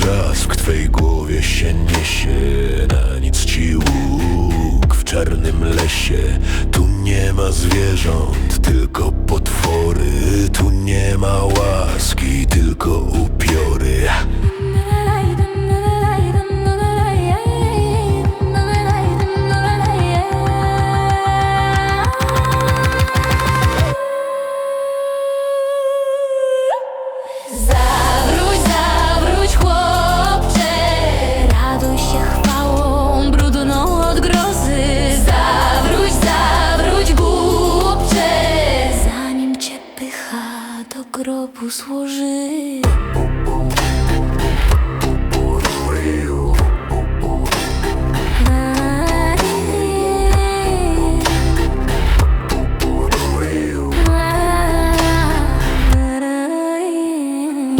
blask w twej głowie się niesie Na nic ci łuk w czarnym lesie. Tu nie ma zwierząt, tylko potwory. Tu nie ma łaski, tylko upiory Nie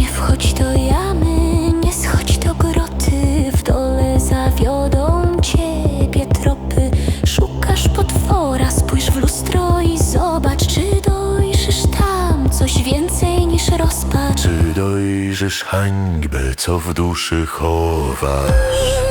wchodź do jamy, nie schodź do groty. W dole zawiodą ciebie tropy. Szukasz potwora, spójrz w lustro dojrzysz hańbę, co w duszy chowasz?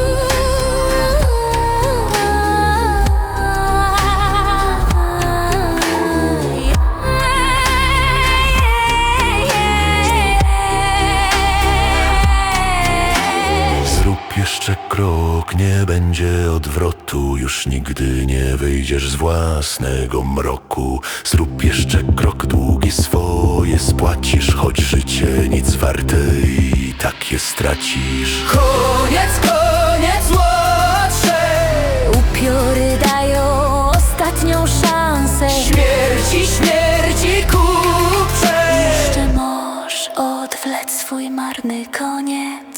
Jeszcze krok, nie będzie odwrotu Już nigdy nie wyjdziesz z własnego mroku. Zrób jeszcze krok długi swoje spłacisz Choć życie nic warte i tak je stracisz. Koniec, koniec, młodsze! Upiory dają ostatnią szansę. Śmierci, śmierci kupcze! Jeszcze możesz odwlec swój marny koniec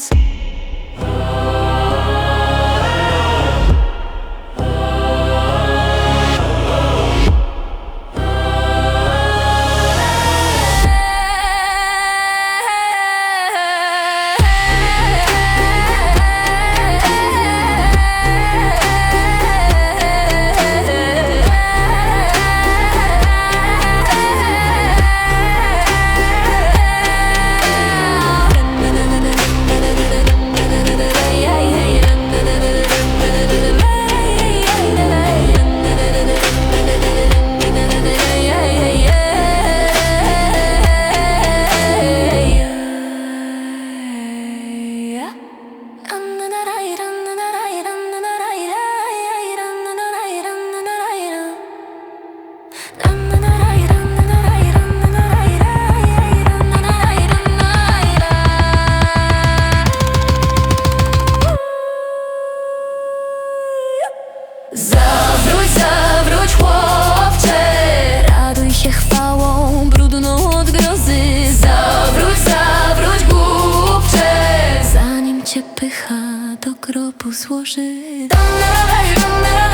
不是当男孩，当男孩。